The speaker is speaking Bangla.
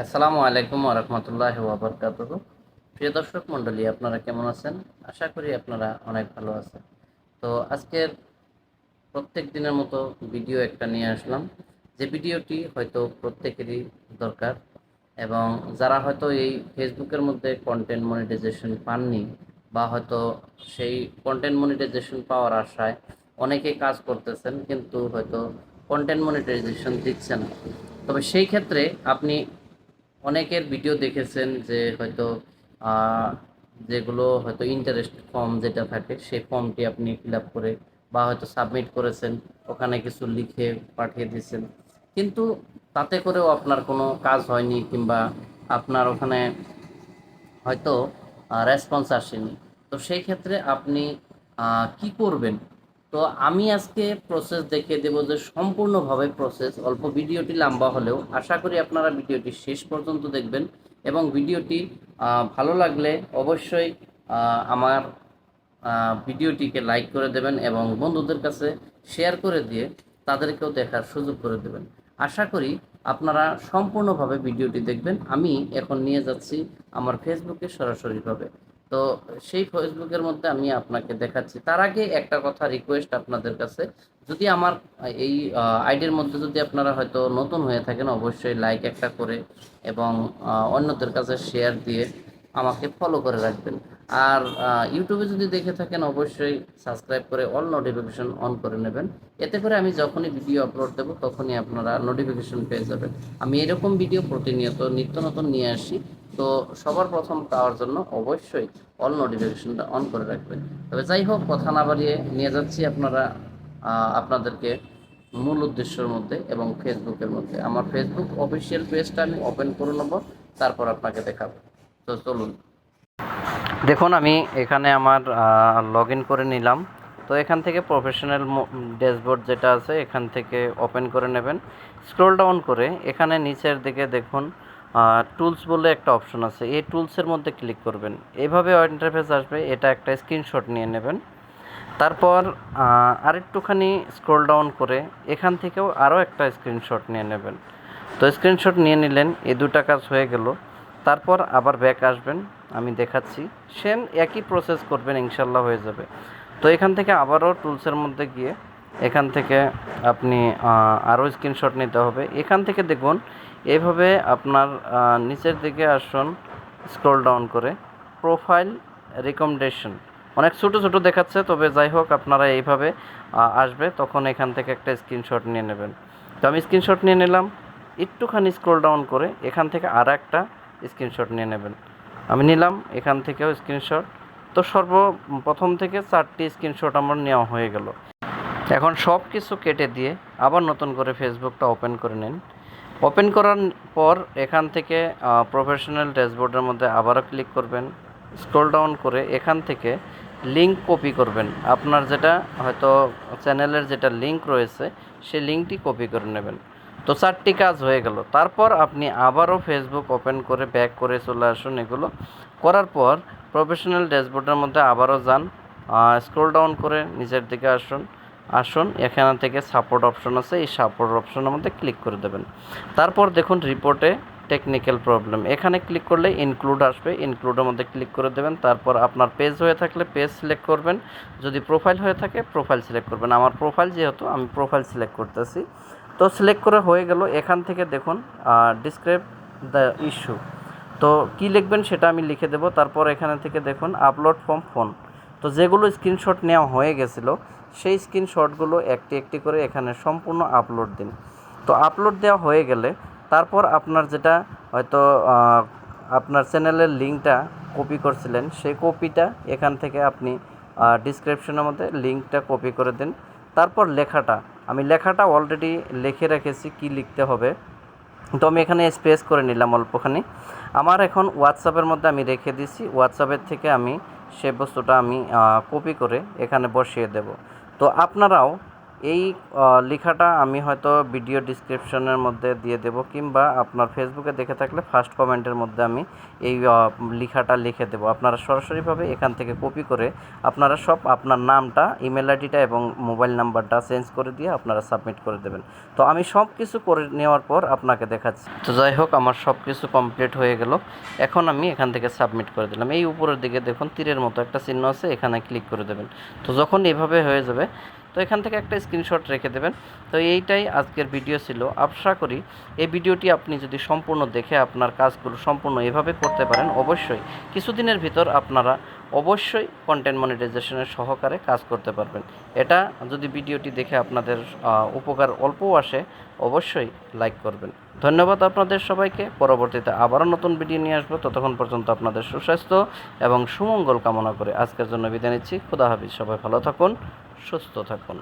আসসালামু আলাইকুম রহমতুল্লাহ ওবরকাত প্রিয় দর্শক মণ্ডলী, আপনারা কেমন আছেন? আশা করি আপনারা অনেক ভালো আছেন। তো আজকের প্রত্যেক দিনের মতো ভিডিও একটা নিয়ে আসলাম। যে ভিডিওটি হয়তো প্রত্যেকেরই দরকার এবং যারা হয়তো এই ফেসবুকের মধ্যে কন্টেন্ট মনিটাইজেশন পাননি বা হয়তো সেই কন্টেন্ট মনিটাইজেশন পাওয়ার আশায় অনেকে কাজ করতেছেন কিন্তু হয়তো কন্টেন্ট মনিটাইজেশন দিচ্ছে না। তবে সেই ক্ষেত্রে আপনি অনেকের ভিডিও দেখেছেন যে হয়তো যেগুলো হয়তো ইন্টারেস্ট ফর্ম যেটা থাকে সেই ফর্মটি আপনি ফিল আপ করে বা হয়তো সাবমিট করেছেন, ওখানে কিছু লিখে পাঠিয়ে দিয়েছেন। কিন্তু তাতে করেও আপনার কোনো কাজ হয়নি কিংবা আপনার ওখানে হয়তো রেসপন্স আসেনি। তো সেই ক্ষেত্রে আপনি কি করবেন? তো আমি আজকে প্রসেস দেখিয়ে দেবো যে সম্পূর্ণভাবে প্রসেস অল্প ভিডিওটি লম্বা হলেও আশা করি আপনারা ভিডিওটি শেষ পর্যন্ত দেখবেন এবং ভিডিওটি ভালো লাগলে অবশ্যই আমার ভিডিওটিকে লাইক করে দেবেন এবং বন্ধুদের কাছে শেয়ার করে দিয়ে তাদেরকেও দেখার সুযোগ করে দেবেন। আশা করি আপনারা সম্পূর্ণভাবে ভিডিওটি দেখবেন। আমি এখন নিয়ে যাচ্ছি আমার ফেসবুকে সরাসরিভাবে। তো সেই ফেসবুকের মধ্যে আমি আপনাকে দেখাচ্ছি। তার আগে একটা কথা রিকোয়েস্ট আপনাদের কাছে। যদি আমার, এই আইডির মধ্যে যদি আপনারা হয়তো নতুন হয়ে থাকেন, অবশ্যই লাইক একটা করে এবং অন্যদের কাছে শেয়ার দিয়ে আমাকে ফলো করে রাখবেন। আর ইউটিউবে যদি দেখে থাকেন, অবশ্যই সাবস্ক্রাইব করে অল নোটিফিকেশন অন করে নেবেন। এতে করে আমি যখনই ভিডিও আপলোড দেবো, তখনই আপনারা নোটিফিকেশন পেয়ে যাবেন। আমি এরকম ভিডিও প্রতিনিয়ত নিত্য নতুন নিয়ে আসি। তো সবার প্রথম পাওয়ার জন্য অবশ্যই অল নোটিফিকেশনটা অন করে রাখবেন। তবে যাই হোক, কথা না বাড়িয়ে নিয়ে যাচ্ছি আপনারা আপনাদেরকে মূল উদ্দেশ্যের মধ্যে এবং ফেসবুকের মধ্যে। আমার ফেসবুক অফিসিয়াল পেজটা আমি ওপেন করে নেব, তারপর আপনাকে দেখাবো। তো চলুন। দেখুন, আমি এখানে আমার লগ করে নিলাম। তো এখান থেকে প্রফেশনাল ড্যাশবোর্ড যেটা আছে, এখান থেকে ওপেন করে নেবেন। স্ক্রল ডাউন করে এখানে নিচের দিকে দেখুন টুলস বলে একটা অপশন আছে। এই টুলসের মধ্যে ক্লিক করবেন। এভাবে ইন্টারফেস আসবে। এটা একটা স্ক্রিনশট নিয়ে নেবেন। তারপর আরেকটুখানি স্ক্রল ডাউন করে এখান থেকেও আরও একটা স্ক্রিনশট নিয়ে নেবেন। তো স্ক্রিনশট নিয়ে নিলেন, এই দুটা কাজ হয়ে গেল। তারপর আবার ব্যাক আসবেন। আমি দেখাচ্ছি। সেম একই প্রসেস করবেন, ইনশাল্লাহ হয়ে যাবে। তো এখান থেকে আবারও টুলসের মধ্যে গিয়ে এখান থেকে আপনি আরও স্ক্রিনশট নিতে হবে। এখান থেকে দেখুন এইভাবে আপনার নিচের দিকে আসুন স্ক্রল ডাউন করে প্রোফাইল রেকমেন্ডেশন অনেক ছোটো ছোটো দেখাচ্ছে, তবে যাই হোক, আপনারা এইভাবে আসবে, তখন এখান থেকে একটা স্ক্রিনশট নিয়ে নেবেন। তো আমি স্ক্রিনশট নিয়ে নিলাম, একটুখানি স্ক্রল ডাউন করে এখান থেকে আর একটা স্ক্রিনশট নিয়ে নেবেন। আমি নিলাম, এখান থেকেও স্ক্রিনশট তো সর্বপ্রথম থেকে চারটি স্ক্রিনশট আমার নেওয়া হয়ে গেল। এখন সব কিছু কেটে দিয়ে আবার নতুন করে ফেসবুকটা ওপেন করে নিন। ওপেন করার পর এখান থেকে প্রফেশনাল ড্যাশবোর্ডের মধ্যে আবারও ক্লিক করবেন। স্ক্রল ডাউন করে এখান থেকে লিঙ্ক কপি করবেন। আপনার যেটা হয়তো চ্যানেলের যেটা লিঙ্ক রয়েছে সেই লিঙ্কটি কপি করে নেবেন। তো চারটি কাজ হয়ে গেল। তারপর আপনি আবারও ফেসবুক ওপেন করে ব্যাক করে চলে আসুন এগুলো। করার পর প্রফেশনাল ড্যাশবোর্ডের মধ্যে আবারও যান। স্ক্রল ডাউন করে নিচের দিকে আসুন। আসুন, এখান থেকে সাপোর্ট অপশন আছে। এই সাপোর্ট অপশনের মধ্যে ক্লিক করে দেবেন। তারপর দেখুন রিপোর্টে টেকনিক্যাল প্রবলেম এখানে ক্লিক করলে ইনক্লুড আসবে। ইনক্লুডের মধ্যে ক্লিক করে দেবেন। তারপর আপনার পেজ হয়ে থাকলে পেজ সিলেক্ট করবেন। যদি প্রোফাইল হয়ে থাকে প্রোফাইল সিলেক্ট করবেন। আমার প্রোফাইল যেহেতু, আমি প্রোফাইল সিলেক্ট করতেছি। তো সিলেক্ট করে হয়ে গেল। এখান থেকে দেখুন ডিসক্রাইব দ্য ইস্যু তো কি লিখবেন সেটা আমি লিখে দেবো। তারপর এখানে থেকে দেখুন আপলোড ফ্রম ফোন তো যেগুলো স্ক্রিনশট নেওয়া হয়ে গেছিল সেই স্ক্রিনশটগুলো একটি একটি করে এখানে সম্পূর্ণ আপলোড দিন। তো আপলোড দেওয়া হয়ে গেলে তারপর আপনার যেটা হয়তো আপনার চ্যানেলের লিঙ্কটা কপি করছিলেন, সেই কপিটা এখান থেকে আপনি ডিসক্রিপশনের মধ্যে লিঙ্কটা কপি করে দিন। তারপর লেখাটা, আমি লেখাটা অলরেডি লিখে রেখেছি কি লিখতে হবে। তো আমি এখানে স্পেস করে নিলাম অল্পখানি। আমার এখন হোয়াটসঅ্যাপের মধ্যে আমি রেখে দিছি হোয়াটসঅ্যাপের থেকে আমি সে বস্তুটা আমি কপি করে এখানে বসিয়ে দেব। তো আপনারাও এই লেখাটা আমি হয়তো ভিডিও ডিসক্রিপশনের মধ্যে দিয়ে দেব কিংবা আপনার ফেসবুকে দেখে থাকলে ফার্স্ট কমেন্টের মধ্যে আমি এই লেখাটা লিখে দেবো। আপনারা সরাসরিভাবে এখান থেকে কপি করে আপনারা সব আপনার নামটা, ইমেল আইডিটা এবং মোবাইল নাম্বারটা চেঞ্জ করে দিয়ে আপনারা সাবমিট করে দেবেন। তো আমি সব কিছু করে নেওয়ার পর আপনাকে দেখাচ্ছি। তো যাই হোক, আমার সব কিছু কমপ্লিট হয়ে গেল। এখন আমি এখান থেকে সাবমিট করে দিলাম। এই উপরের দিকে দেখুন, তীরের মতো একটা চিহ্ন আছে, এখানে ক্লিক করে দেবেন। তো যখন এভাবে হয়ে যাবে তো এখান থেকে একটা স্ক্রিনশট রেখে দেবেন। তো এইটাই আজকের ভিডিও ছিল। আশা করি এই ভিডিওটি আপনি যদি সম্পূর্ণ দেখে আপনার কাজগুলো সম্পূর্ণ এভাবে করতে পারেন, অবশ্যই কিছুদিনের ভিতর আপনারা অবশ্যই কন্টেন্ট মনিটাইজেশনের সহকারে কাজ করতে পারবেন। এটা যদি ভিডিওটি দেখে আপনাদের উপকার অল্পও আসে, অবশ্যই লাইক করবেন। ধন্যবাদ আপনাদের সবাইকে। পরবর্তীতে আবারও নতুন ভিডিও নিয়ে আসব। ততক্ষণ পর্যন্ত আপনাদের সুস্বাস্থ্য এবং সুমঙ্গল কামনা করে আজকের জন্য বিদায় নিচ্ছি। খুদা হাফিজ। সবাই ভালো থাকুন। সুস্থ থাকুন।